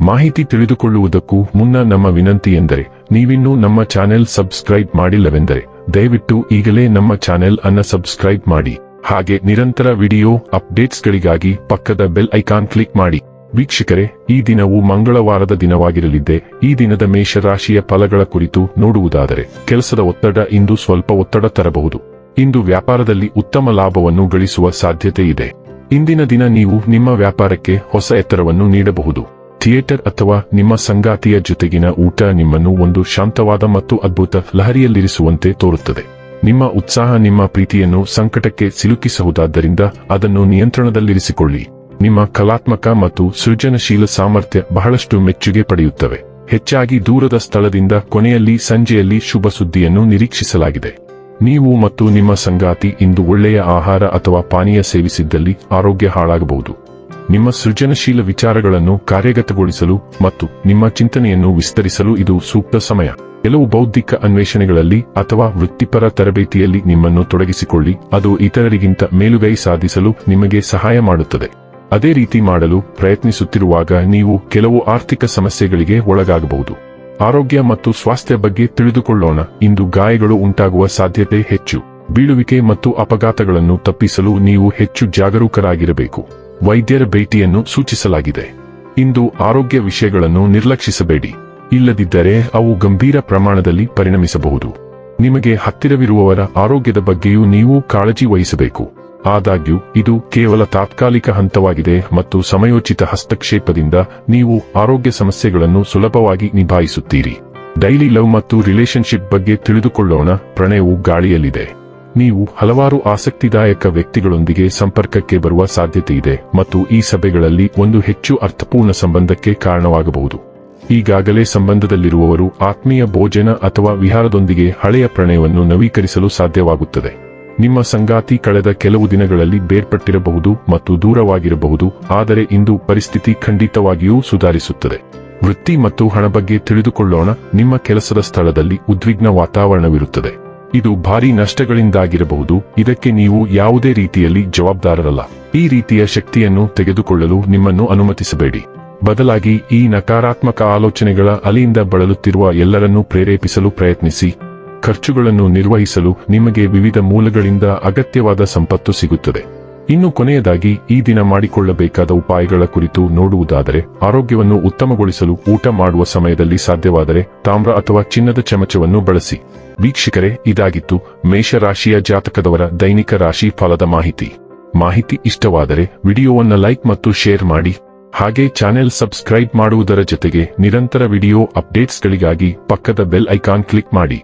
ಮಾಹಿತಿ ತಿಳಿದುಕೊಳ್ಳುವುದಕ್ಕೂ ಮುನ್ನ ನಮ್ಮ ವಿನಂತಿ ಎಂದರೆ, ನೀವಿನ್ನೂ ನಮ್ಮ ಚಾನೆಲ್ ಸಬ್ಸ್ಕ್ರೈಬ್ ಮಾಡಿಲ್ಲವೆಂದರೆ, ದಯವಿಟ್ಟು ಈಗಲೇ ನಮ್ಮ ಚಾನೆಲ್ ಅನ್ನ ಸಬ್ಸ್ಕ್ರೈಬ್ ಮಾಡಿ. ಹಾಗೆ ನಿರಂತರ ವಿಡಿಯೋ ಅಪ್ಡೇಟ್ಸ್ಗಳಿಗಾಗಿ ಪಕ್ಕದ ಬೆಲ್ ಐಕಾನ್ ಕ್ಲಿಕ್ ಮಾಡಿ. ವೀಕ್ಷಕರೇ, ಈ ದಿನವು ಮಂಗಳವಾರದ ದಿನವಾಗಿರಲಿದ್ದೆ, ಈ ದಿನದ ಮೇಷರಾಶಿಯ ಫಲಗಳ ಕುರಿತು ನೋಡುವುದಾದರೆ, ಕೆಲಸದ ಒತ್ತಡ ಇಂದು ಸ್ವಲ್ಪ ಒತ್ತಡ ತರಬಹುದು. ಇಂದು ವ್ಯಾಪಾರದಲ್ಲಿ ಉತ್ತಮ ಲಾಭವನ್ನು ಗಳಿಸುವ ಸಾಧ್ಯತೆ ಇದೆ ಇಂದಿನ ದಿನ ನೀವು ನಿಮ್ಮ ವ್ಯಾಪಾರಕ್ಕೆ ಹೊಸ ಎತ್ತರವನ್ನು ನೀಡಬಹುದು. ಥಿಯೇಟರ್ ಅಥವಾ ನಿಮ್ಮ ಸಂಗಾತಿಯ ಜೊತೆಗಿನ ಊಟ ನಿಮ್ಮನ್ನು ಒಂದು ಶಾಂತವಾದ ಮತ್ತು ಅದ್ಭುತ ಲಹರಿಯಲ್ಲಿರಿಸುವಂತೆ ತೋರುತ್ತದೆ. ನಿಮ್ಮ ಉತ್ಸಾಹ ನಿಮ್ಮ ಪ್ರೀತಿಯನ್ನು ಸಂಕಟಕ್ಕೆ ಸಿಲುಕಿಸಬಹುದಾದ್ದರಿಂದ ಅದನ್ನು ನಿಯಂತ್ರಣದಲ್ಲಿರಿಸಿಕೊಳ್ಳಿ. ನಿಮ್ಮ ಕಲಾತ್ಮಕ ಮತ್ತು ಸೃಜನಶೀಲ ಸಾಮರ್ಥ್ಯ ಬಹಳಷ್ಟು ಮೆಚ್ಚುಗೆ ಪಡೆಯುತ್ತವೆ. ಹೆಚ್ಚಾಗಿ ದೂರದ ಸ್ಥಳದಿಂದ ಕೊನೆಯಲ್ಲಿ ಸಂಜೆಯಲ್ಲಿ ಶುಭ ಸುದ್ದಿಯನ್ನು ನಿರೀಕ್ಷಿಸಲಾಗಿದೆ. ನೀವು ಮತ್ತು ನಿಮ್ಮ ಸಂಗಾತಿ ಇಂದು ಒಳ್ಳೆಯ ಆಹಾರ ಅಥವಾ ಪಾನೀಯ ಸೇವಿಸಿದ್ದಲ್ಲಿ ಆರೋಗ್ಯ ಹಾಳಾಗಬಹುದು. ನಿಮ್ಮ ಸೃಜನಶೀಲ ವಿಚಾರಗಳನ್ನು ಕಾರ್ಯಗತಗೊಳಿಸಲು ಮತ್ತು ನಿಮ್ಮ ಚಿಂತನೆಯನ್ನು ವಿಸ್ತರಿಸಲು ಇದು ಸೂಕ್ತ ಸಮಯ. ಕೆಲವು ಬೌದ್ಧಿಕ ಅನ್ವೇಷಣೆಗಳಲ್ಲಿ ಅಥವಾ ವೃತ್ತಿಪರ ತರಬೇತಿಯಲ್ಲಿ ನಿಮ್ಮನ್ನು ತೊಡಗಿಸಿಕೊಳ್ಳಿ. ಅದು ಇತರರಿಗಿಂತ ಮೇಲುಗೈ ಸಾಧಿಸಲು ನಿಮಗೆ ಸಹಾಯ ಮಾಡುತ್ತದೆ. ಅದೇ ರೀತಿ ಮಾಡಲು ಪ್ರಯತ್ನಿಸುತ್ತಿರುವಾಗ ನೀವು ಕೆಲವು ಆರ್ಥಿಕ ಸಮಸ್ಯೆಗಳಿಗೆ ಒಳಗಾಗಬಹುದು. ಆರೋಗ್ಯ ಮತ್ತು ಸ್ವಾಸ್ಥ್ಯ ಬಗ್ಗೆ ತಿಳಿದುಕೊಳ್ಳೋಣ. ಇಂದು ಗಾಯಗಳು ಉಂಟಾಗುವ ಸಾಧ್ಯತೆ ಹೆಚ್ಚು. ಬೀಳುವಿಕೆ ಮತ್ತು ಅಪಘಾತಗಳನ್ನು ತಪ್ಪಿಸಲು ನೀವು ಹೆಚ್ಚು ಜಾಗರೂಕರಾಗಿರಬೇಕು. ವೈದ್ಯರ ಭೇಟಿಯನ್ನು ಸೂಚಿಸಲಾಗಿದೆ. ಇಂದು ಆರೋಗ್ಯ ವಿಷಯಗಳನ್ನು ನಿರ್ಲಕ್ಷಿಸಬೇಡಿ. ಇಲ್ಲದಿದ್ದರೆ ಅವು ಗಂಭೀರ ಪ್ರಮಾಣದಲ್ಲಿ ಪರಿಣಮಿಸಬಹುದು. ನಿಮಗೆ ಹತ್ತಿರವಿರುವವರ ಆರೋಗ್ಯದ ಬಗ್ಗೆಯೂ ನೀವು ಕಾಳಜಿ ವಹಿಸಬೇಕು. ಆದಾಗ್ಯೂ, ಇದು ಕೇವಲ ತಾತ್ಕಾಲಿಕ ಹಂತವಾಗಿದೆ ಮತ್ತು ಸಮಯೋಚಿತ ಹಸ್ತಕ್ಷೇಪದಿಂದ ನೀವು ಆರೋಗ್ಯ ಸಮಸ್ಯೆಗಳನ್ನು ಸುಲಭವಾಗಿ ನಿಭಾಯಿಸುತ್ತೀರಿ. ಡೈಲಿ ಲವ್ ಮತ್ತು ರಿಲೇಶನ್ಶಿಪ್ ಬಗ್ಗೆ ತಿಳಿದುಕೊಳ್ಳೋಣ. ಪ್ರಣಯವು ಗಾಳಿಯಲ್ಲಿದೆ. ನೀವು ಹಲವಾರು ಆಸಕ್ತಿದಾಯಕ ವ್ಯಕ್ತಿಗಳೊಂದಿಗೆ ಸಂಪರ್ಕಕ್ಕೆ ಬರುವ ಸಾಧ್ಯತೆ ಇದೆ ಮತ್ತು ಈ ಸಭೆಗಳಲ್ಲಿ ಒಂದು ಹೆಚ್ಚು ಅರ್ಥಪೂರ್ಣ ಸಂಬಂಧಕ್ಕೆ ಕಾರಣವಾಗಬಹುದು. ಈಗಾಗಲೇ ಸಂಬಂಧದಲ್ಲಿರುವವರು ಆತ್ಮೀಯ ಭೋಜನ ಅಥವಾ ವಿಹಾರದೊಂದಿಗೆ ಹಳೆಯ ಪ್ರಣಯವನ್ನು ನವೀಕರಿಸಲು ಸಾಧ್ಯವಾಗುತ್ತದೆ. ನಿಮ್ಮ ಸಂಗಾತಿ ಕಳೆದ ಕೆಲವು ದಿನಗಳಲ್ಲಿ ಬೇರ್ಪಟ್ಟಿರಬಹುದು ಮತ್ತು ದೂರವಾಗಿರಬಹುದು, ಆದರೆ ಇಂದು ಪರಿಸ್ಥಿತಿ ಖಂಡಿತವಾಗಿಯೂ ಸುಧಾರಿಸುತ್ತದೆ. ವೃತ್ತಿ ಮತ್ತು ಹಣ ಬಗ್ಗೆ ತಿಳಿದುಕೊಳ್ಳೋಣ, ನಿಮ್ಮ ಕೆಲಸದ ಸ್ಥಳದಲ್ಲಿ ಉದ್ವಿಗ್ನ ವಾತಾವರಣವಿರುತ್ತದೆ. ಇದು ಭಾರಿ ನಷ್ಟಗಳಿಂದಾಗಿರಬಹುದು. ಇದಕ್ಕೆ ನೀವು ಯಾವುದೇ ರೀತಿಯಲ್ಲಿ ಜವಾಬ್ದಾರರಲ್ಲ. ಈ ರೀತಿಯ ಶಕ್ತಿಯನ್ನು ತೆಗೆದುಕೊಳ್ಳಲು ನಿಮ್ಮನ್ನು ಅನುಮತಿಸಬೇಡಿ. ಬದಲಾಗಿ ಈ ನಕಾರಾತ್ಮಕ ಆಲೋಚನೆಗಳ ಅಲಿಯಿಂದ ಬಳಲುತ್ತಿರುವ ಎಲ್ಲರನ್ನೂ ಪ್ರೇರೇಪಿಸಲು ಪ್ರಯತ್ನಿಸಿ. ಖರ್ಚುಗಳನ್ನು ನಿರ್ವಹಿಸಲು ನಿಮಗೆ ವಿವಿಧ ಮೂಲಗಳಿಂದ ಅಗತ್ಯವಾದ ಸಂಪತ್ತು ಸಿಗುತ್ತದೆ. ಇನ್ನು ಕೊನೆಯದಾಗಿ ಈ ದಿನ ಮಾಡಿಕೊಳ್ಳಬೇಕಾದ ಉಪಾಯಗಳ ಕುರಿತು ನೋಡುವುದಾದರೆ, ಆರೋಗ್ಯವನ್ನು ಉತ್ತಮಗೊಳಿಸಲು ಊಟ ಮಾಡುವ ಸಮಯದಲ್ಲಿ ಸಾಧ್ಯವಾದರೆ ತಾಮ್ರ ಅಥವಾ ಚಿನ್ನದ ಚಮಚವನ್ನು ಬಳಸಿ. ವೀಕ್ಷಕರೇ, ಇದಾಗಿತ್ತು ಮೇಷರಾಶಿಯ ಜಾತಕದವರ ದೈನಿಕ ರಾಶಿ ಫಲದ ಮಾಹಿತಿ. ಮಾಹಿತಿ ಇಷ್ಟವಾದರೆ ವಿಡಿಯೋವನ್ನ ಲೈಕ್ ಮತ್ತು ಶೇರ್ ಮಾಡಿ. ಹಾಗೆ ಚಾನೆಲ್ ಸಬ್ಸ್ಕ್ರೈಬ್ ಮಾಡುವುದರ ಜೊತೆಗೆ ನಿರಂತರ ವಿಡಿಯೋ ಅಪ್ಡೇಟ್ಸ್ಗಳಿಗಾಗಿ ಪಕ್ಕದ ಬೆಲ್ ಐಕಾನ್ ಕ್ಲಿಕ್ ಮಾಡಿ.